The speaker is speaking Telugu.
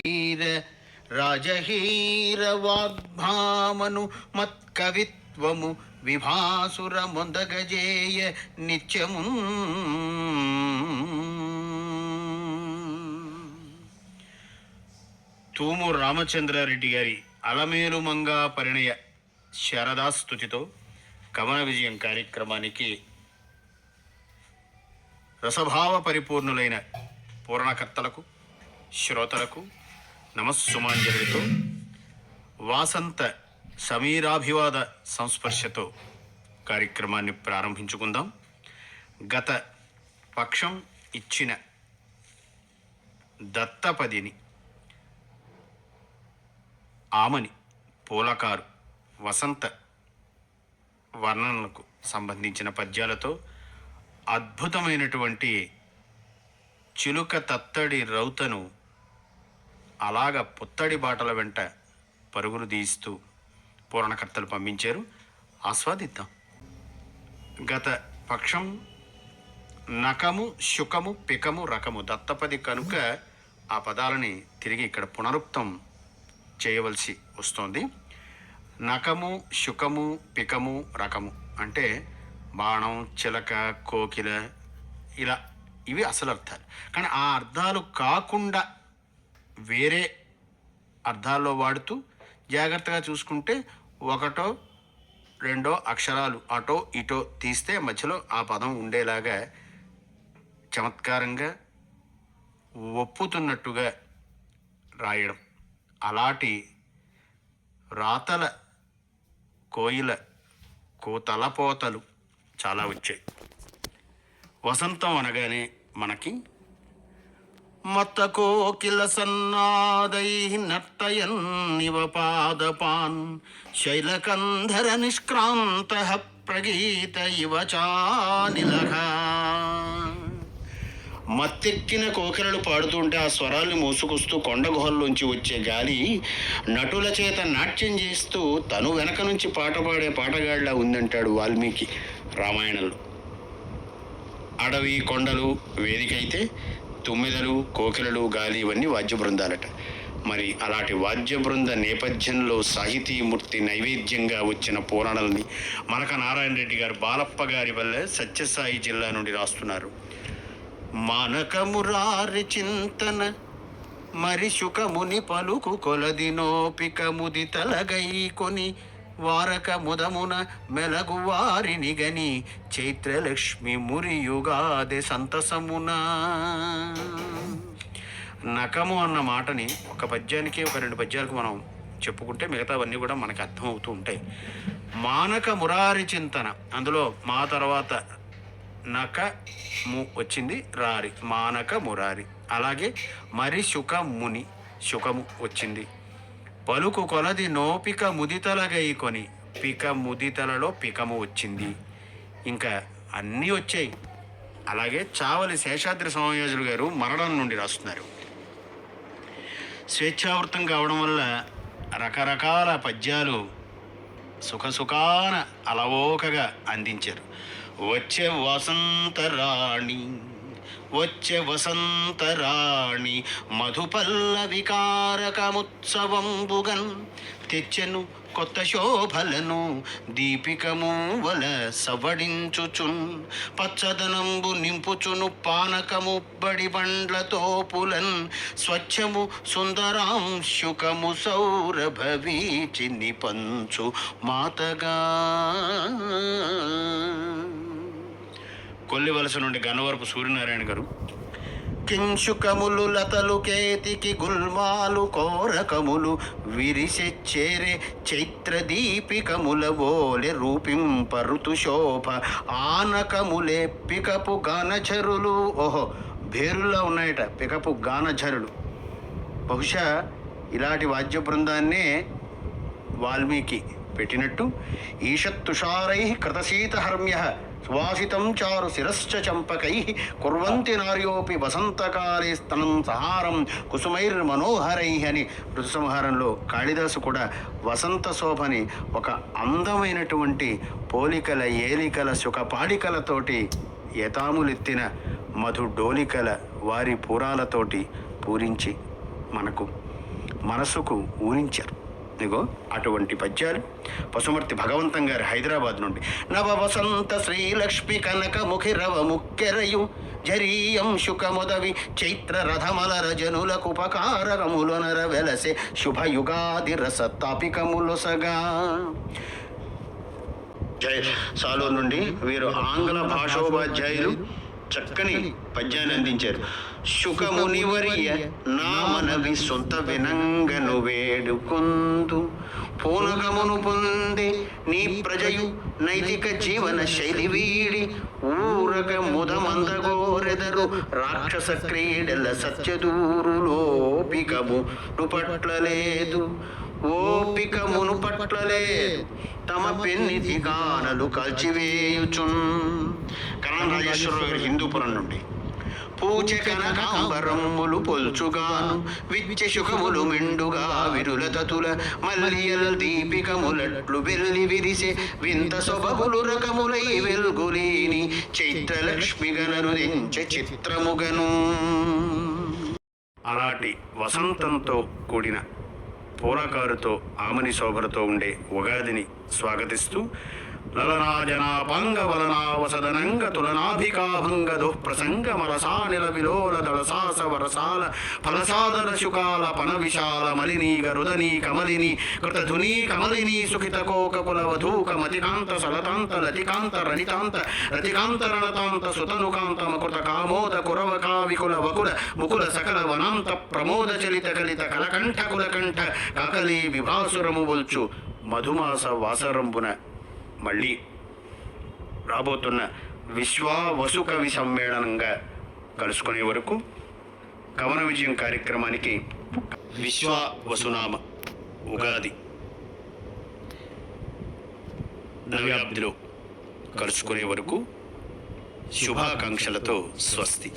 వీర రాజహీర వాగ్భామను మత్కవిత్వము విభాసుర మొందగజేయ నిత్యము తూము రామచంద్రారెడ్డి గారి అలమేలు మంగా పరిణయ శారదాస్తుతితో కమల విజయం కార్యక్రమానికి రసభావ పరిపూర్ణులైన పూర్ణకర్తలకు శ్రోతలకు నమస్సుమాంజలితో వాసంత సమీరాభివాద సంస్పర్శతో కార్యక్రమాన్ని ప్రారంభించుకుందాం. గత పక్షం ఇచ్చిన దత్తపదిని ఆమని పూలకారు వసంత వర్ణనలకు సంబంధించిన పద్యాలతో అద్భుతమైనటువంటి చిలుక తత్తడి రౌతను అలాగ పుత్తడి బాటల వెంట పరుగులు తీస్తూ పూరణకర్తలు పంపించారు. ఆస్వాదిద్దాం. గత పక్షం నకము శుకము పికము రకము దత్తపది కనుక ఆ పదాలని తిరిగి ఇక్కడ పునరుక్తం చేయవలసి వస్తోంది. నకము శుకము పికము రకము అంటే బాణం చిలక కోకిల ఇలా ఇవి అసలు అర్థాలు కానీ ఆ అర్థాలు కాకుండా వేరే అర్థాల్లో వాడుతూ జాగ్రత్తగా చూసుకుంటే ఒకటో రెండో అక్షరాలు అటో ఇటో తీస్తే మధ్యలో ఆ పదం ఉండేలాగా చమత్కారంగా ఒప్పుతున్నట్టుగా రాయడం. అలాంటి రాతల కోయిల కోతలపోతలు చాలా వచ్చాయి. వసంతం అనగానే మనకి మత్త కోకిల సన్నాదై నర్తయన్నివ పాదపాన్ శైలకంధర నిష్క్రాంత ప్రగీత ఇవ చానిలహ మత్తెక్కిన కోకిలలు పాడుతుంటే ఆ స్వరాలు మోసుకొస్తూ కొండ గుహల్లోంచి వచ్చే గాలి నటుల చేత నాట్యం చేస్తూ తను వెనక నుంచి పాట పాడే పాటగాళ్ళ ఉందంటాడు వాల్మీకి రామాయణంలో. అడవి కొండలు వేదికైతే తుమ్మెదలు కోకిలలు గాలి ఇవన్నీ వాద్య బృందాలట. మరి అలాంటి వాద్య బృంద నేపథ్యంలో సాహితీమూర్తి నైవేద్యంగా వచ్చిన పురాణాలని మనక నారాయణ రెడ్డి గారు బాలప్ప గారి వల్ల సత్యసాయి జిల్లా నుండి రాస్తున్నారు. మనకమురారి చింతన మరి శుకముని పలుకు కొలది నోపికముది తలగై కొని వారక ముదమున మెలగు వారిని గని చైత్రలక్ష్మి మురియుగాది సంతసమున. నకము అన్న మాటని ఒక పద్యానికి ఒక రెండు పద్యాలకు మనం చెప్పుకుంటే మిగతావన్నీ కూడా మనకు అర్థమవుతూ ఉంటాయి. మానక మురారి చింతన. అందులో మా తర్వాత నక ము వచ్చింది రారి. మానక మురారి. అలాగే మరి శుకముని శుకము వచ్చింది. పలుకు కొలది నోపిక ముదితలగై కొని పిక ముదితలలో పికము వచ్చింది. ఇంకా అన్నీ వచ్చాయి. అలాగే చావలి శేషాద్రి సోమయాజులు గారు మరణం నుండి రాస్తున్నారు. స్వేచ్ఛావృతం కావడం వల్ల రకరకాల పద్యాలు సుఖసుఖాన అలవోకగా అందించారు. వచ్చే వసంతరాణి వచ్చే వసంతరాణి మధుపల్ల వికారకముత్సవంబుగన్ తెచ్చెను కొత్త శోభలను దీపికము వల సవడించుచున్. పచ్చదనంబు నింపుచును పానకము బడి బండ్లతో పులన్ స్వచ్ఛము సుందరాంశుకము సౌరభవీచి నిపంచు మాతగా. కొల్లివలస నుండి గన్నవరపు సూర్యనారాయణ గారు. కింశుకములు లతలు కేతికి గుల్మాలు కోరకములు విరిసెచ్చేరే చైత్ర దీపికముల ఓలె రూపింప ఋతు శోభ ఆనకములే పికపు గానచరులు. ఓహో భేరుల్లో ఉన్నాయట పికపు గానచరులు. బహుశా ఇలాంటి వాద్య బృందాన్నే వాల్మీకి పెట్టినట్టు. ఈషత్తుషారై కృతశీతహర్మ్య సువాసితం చారు శిరశ్చ చంపకై కుర్వంతి నార్యోపి వసంతకాలే స్తనం సహారం కుసుమైర్మనోహరై అని ఋతు సంహారంలో కాళిదాసు కూడా వసంత శోభని ఒక అందమైనటువంటి పోలికల ఏలికల సుఖపాడికలతోటి యతాములెత్తిన మధు డోలికల వారి పూరాలతోటి పూరించి మనకు మనసుకు ఊరించారు ఇదిగో అటువంటి పద్యాలు పశుమర్తి భగవంతం గారి హైదరాబాద్ నుండి. నవ వసంత శ్రీలక్ష్మి కనక ముఖి రవ ముక్కెరయు జరీయం శుకముదవి చైత్ర రథమలర జనులకు ఉపకారములనర వెలసే శుభయుగాది రస జై సాలో నుండి వీరు ఆంగ్ల భాషోపాధ్యాయులు. చక్కని పద్యాన్ని అందించారు. శుకమునివర్య నా మనవి సొంత వినంగను వేడుకొందు. పూనగమును పొందే నీ ప్రజయు నైతిక జీవన శైలి వీడి. ఊరక ముదమందగోరెదరు రాక్షస క్రీడల సత్యదూరులోపికము పట్లలేదు. ఓపిక మునుపట్లలే. తమ పెన్నిధి దిగానలు కలిచివేయుచున్. కరణం రాజేశ్వరరావు గారి హిందూపురం నుండి. పూజ కనకాంబరమ్ములు పొల్చుగాను విచ్చ సుఖములు మెండుగా విరుల తతుల మల్లియల దీపికములట్లు వెల్లి విరిసే వింత సొబగులు రకములై వెల్గులేని చైత్రలక్ష్మి గనరుదించే చిత్రముగను. అలాంటి వసంతంతో కూడిన పూలకారుతో ఆమని శోభలతో ఉండే ఉగాదిని స్వాగతిస్తూ లలనాజనాపాంగవలనావసదనంగ తులనాభికాభంగ దుఃప్రసంగ మరసానిల విలోల దళసాస వరసాల ఫలసాదర శుకాల పన విశాల మలినీగ రుదనీ కమలిని కృతధునీ కమలిని సుఖిత కోకకులవధూక మతికాంత సలతాంత లతికాంత రణితాంత రతికాంత రణతాంత సుతనుకాంత మకృత కామోద కురవ కావికుల వకుల ముకుల సకల వనాంత ప్రమోద చలిత కలిత కలకంఠ కులకంఠ కాకలి విభాసురము బొల్చు మధుమాస వాసరంబున మళ్ళీ రాబోతున్న విశ్వా వసు కవి సమ్మేళనంగా కలుసుకునే వరకు కవన విజయం కార్యక్రమానికి విశ్వా వసునామ ఉగాది నవ్యాబ్దిలో కలుసుకునే వరకు శుభాకాంక్షలతో స్వస్తి.